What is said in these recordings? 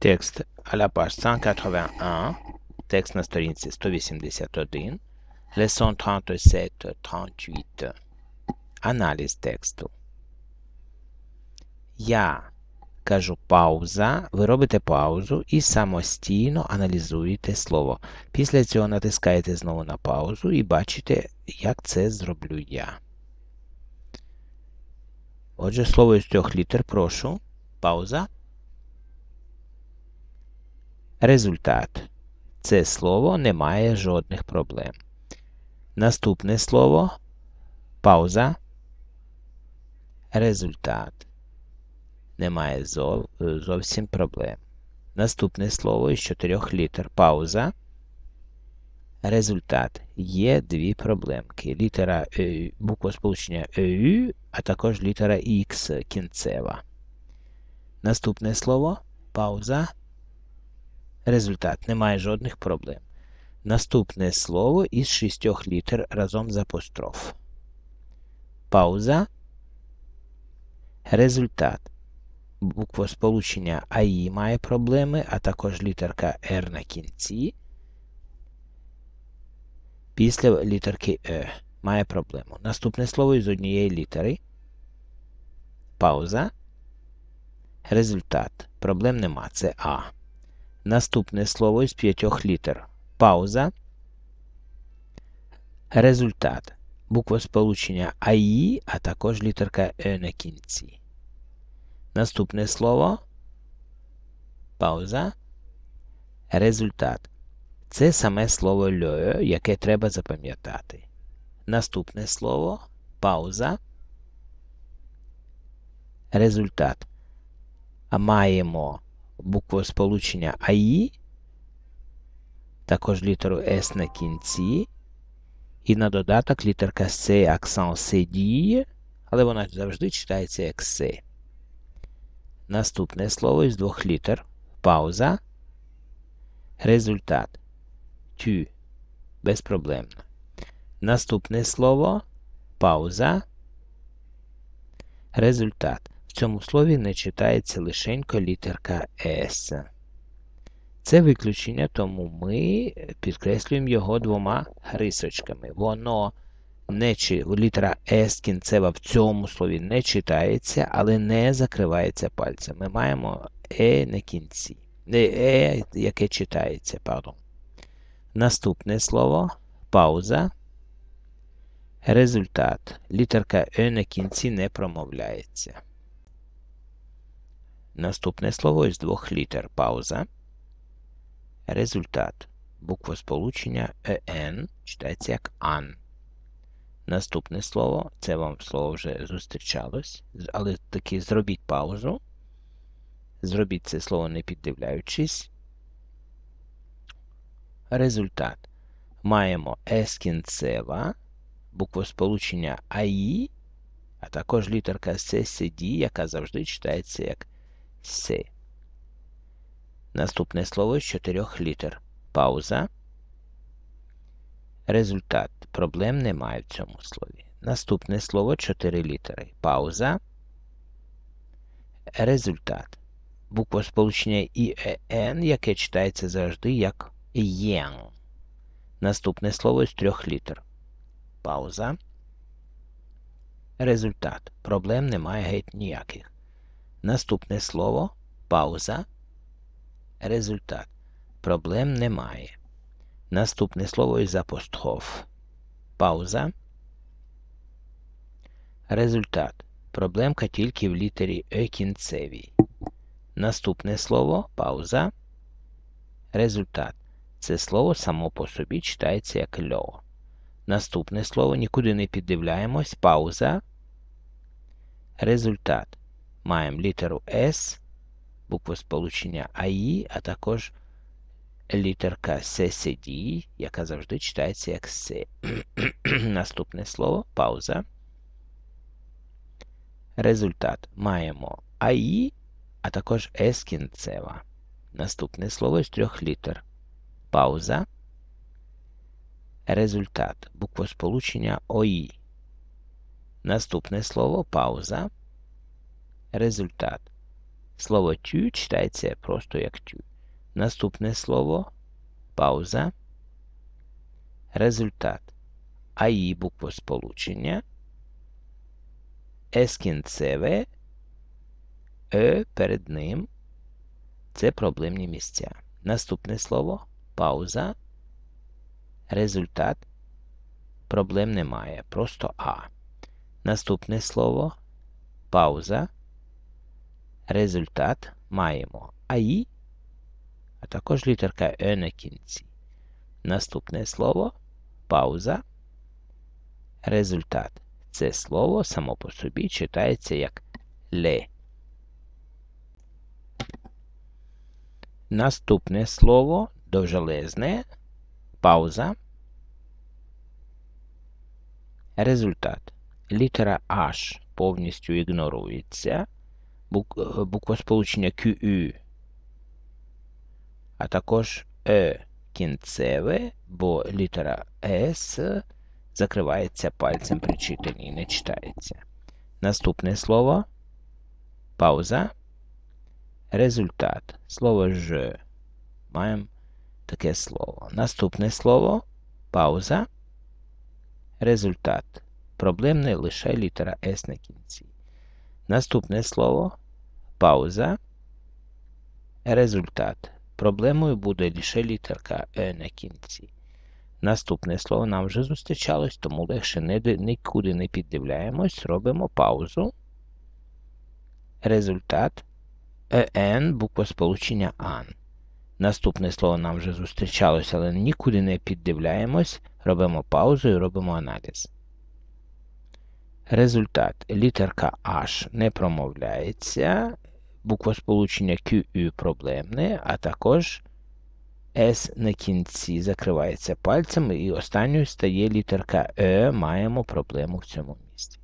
Текст page 181, текст на сторінці 181, leçon 37-38. Аналіз тексту. Я кажу пауза, ви робите паузу і самостійно аналізуєте слово. Після цього натискаєте знову на паузу і бачите, як це зроблю я. Отже, слово із трьох літер, прошу. Пауза. Результат. Це слово не має жодних проблем. Наступне слово пауза. Результат. Немає зов, зовсім проблем. Наступне слово із чотирьох літер. Пауза. Результат. Є дві проблемки. Літера Е, буква сполучення ЕЮ, а також літера X кінцева. Наступне слово пауза. Результат. Немає жодних проблем. Наступне слово із шістьох літер разом з апостроф. Пауза. Результат. Буква сполучення АІ має проблеми, а також літерка R на кінці. Після літерки Е має проблему. Наступне слово із однієї літери. Пауза. Результат. Проблем нема. Це А. Наступне слово із п'ятьох літер. Пауза. Результат. Буква сполучення АІ, а також літерка Е на кінці. Наступне слово. Пауза. Результат. Це саме слово льо, яке треба запам'ятати. Наступне слово. Пауза. Результат. Маємо букву сполучення АІ, також літеру С на кінці. І на додаток літерка С, акцент С діє, але вона завжди читається як С. Наступне слово із двох літер. Пауза. Результат. Тю. Безпроблемно. Наступне слово. Пауза. Результат. В цьому слові не читається лишенько літерка С. Це виключення, тому ми підкреслюємо його двома рисочками. Воно не чи... літера С кінцева в цьому слові не читається, але не закривається пальцем. Ми маємо Е на кінці. Е, яке читається, пардон. Наступне слово пауза. Результат. Літерка Е на кінці не промовляється. Наступне слово із двох літер пауза. Результат. Буква сполучення ЕН читається як ан. Наступне слово, це вам слово вже зустрічалось, але таки зробіть паузу. Зробіть це слово не піддивляючись. Результат. Маємо С буква сполучення АІ, а також літерка С, яка завжди читається як С. Наступне слово з чотирьох літер. Пауза. Результат. Проблем немає в цьому слові. Наступне слово чотири літери. Пауза. Результат. Буква сполучення ІЕН, яке читається завжди як ЄН. Наступне слово з трьох літер. Пауза. Результат. Проблем немає геть ніяких. Наступне слово. Пауза. Результат. Проблем немає. Наступне слово із апостроф. Пауза. Результат. Проблемка тільки в літері Е кінцевій. Наступне слово пауза. Результат. Це слово само по собі читається як льо. Наступне слово нікуди не піддивляємось. Пауза. Результат. Маємо літеру С, букву сполучення АІ, а також літерка ССД, яка завжди читається як С. Наступне слово пауза. Результат. Маємо АІ, а також С кінцева. Наступне слово з трьох літер. Пауза. Результат. Буква сполучення ОІ. Наступне слово пауза. Результат. Слово тю читається просто як тю. Наступне слово пауза. Результат. АІ буквосполучення. С кінцеве. Е перед ним. Це проблемні місця. Наступне слово пауза. Результат. Проблем немає. Просто А. Наступне слово пауза. Результат маємо АІ, а також літерка Е на кінці. Наступне слово пауза. Результат. Це слово само по собі читається як ле. Наступне слово довжелезне. Пауза. Результат. Літера H повністю ігнорується. Бук, буквосполучення QU, а також Е кінцеве, бо літера S закривається пальцем при читанні і не читається. Наступне слово пауза. Результат. Слово Ж. Маємо таке слово. Наступне слово пауза. Результат. Проблемне лише літера С на кінці. Наступне слово пауза. Результат. Проблемою буде лише літерка Е на кінці. Наступне слово нам вже зустрічалось, тому легше нікуди не піддивляємось. Робимо паузу. Результат ЕН буква сполучення АН. Наступне слово нам вже зустрічалось, але нікуди не піддивляємось. Робимо паузу і робимо аналіз. Результат. Літерка H не промовляється. Буква сполучення QU проблемне, а також S на кінці закривається пальцями, і останньою стає літерка Е. Маємо проблему в цьому місці.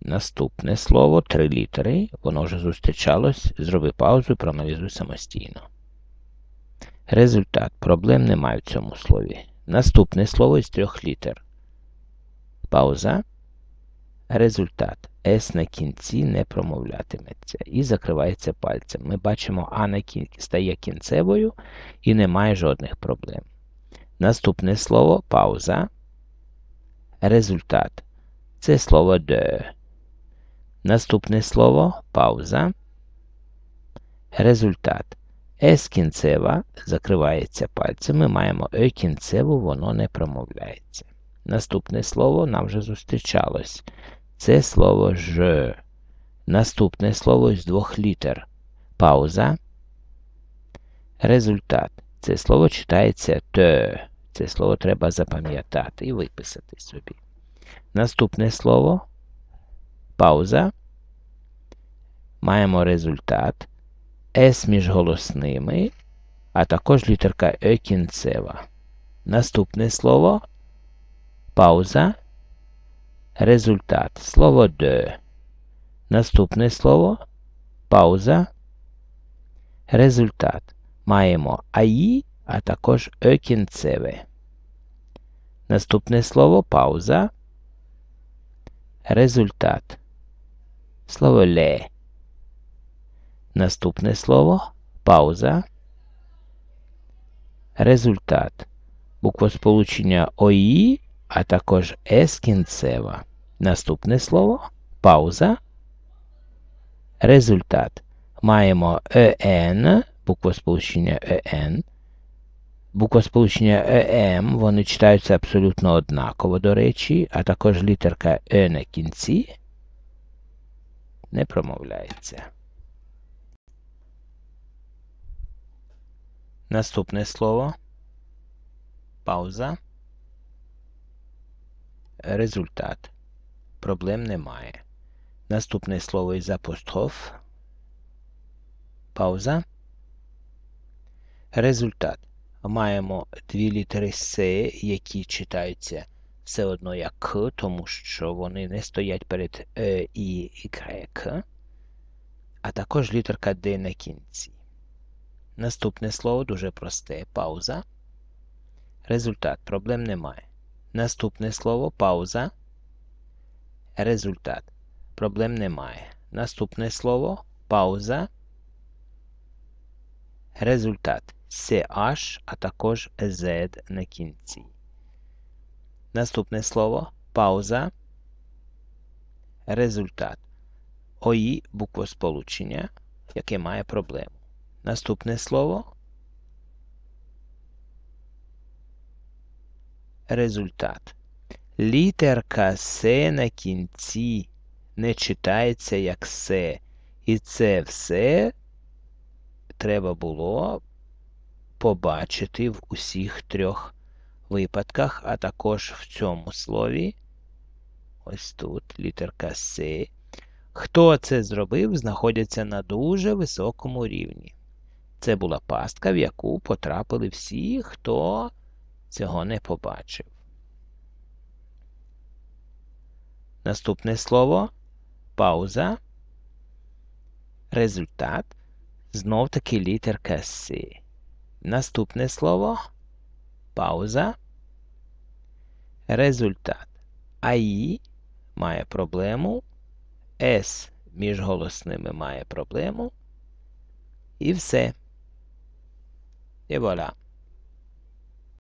Наступне слово три літери. Воно вже зустрічалось. Зроби паузу і проаналізуй самостійно. Результат. Проблем немає в цьому слові. Наступне слово із трьох літер. Пауза. Результат. С на кінці не промовлятиметься і закривається пальцем. Ми бачимо, А на кінці стає кінцевою і немає жодних проблем. Наступне слово пауза. Результат. Це слово де. Наступне слово пауза. Результат. С кінцева закривається пальцями. Маємо Е кінцеву, воно не промовляється. Наступне слово нам вже зустрічалось. Це слово ж. Наступне слово з двох літер. Пауза. Результат. Це слово читається т. Це слово треба запам'ятати і виписати собі. Наступне слово. Пауза. Маємо результат. С між голосними, а також літерка Е кінцева. Наступне слово. Пауза. Результат. Слово Д. Наступне слово. Пауза. Результат. Маємо АІ, а також Е кінцеве. Наступне слово пауза. Результат. Слово ле. Наступне слово пауза. Результат. Буквосполучення ОІ, а також С кінцева. Наступне слово пауза. Результат. Маємо ЕН, буквосполучення ЕН. Буквосполучення ЕМ, вони читаються абсолютно однаково, до речі, а також літерка Е на кінці не промовляється. Наступне слово. Пауза. Результат. Проблем немає. Наступне слово із апостроф. Пауза. Результат. Маємо дві літери С, які читаються все одно як К, тому що вони не стоять перед Е і Y, а також літерка Д на кінці. Наступне слово дуже просте. Пауза. Результат. Проблем немає. Наступне слово пауза. Результат. Проблем немає. Наступне слово пауза. Результат CH, а також Z на кінці. Наступне слово пауза. Результат. ОІ буквосполучення, яке має проблему. Наступне слово. Результат. Літерка С на кінці не читається як С. І це все треба було побачити в усіх трьох випадках, а також в цьому слові. Ось тут літерка С. Хто це зробив, знаходиться на дуже високому рівні. Це була пастка, в яку потрапили всі, хто цього не побачив. Наступне слово пауза. Результат. Знов таки літерка С. Наступне слово пауза. Результат. АІ має проблему. С між голосними має проблему. І все. І вуаля.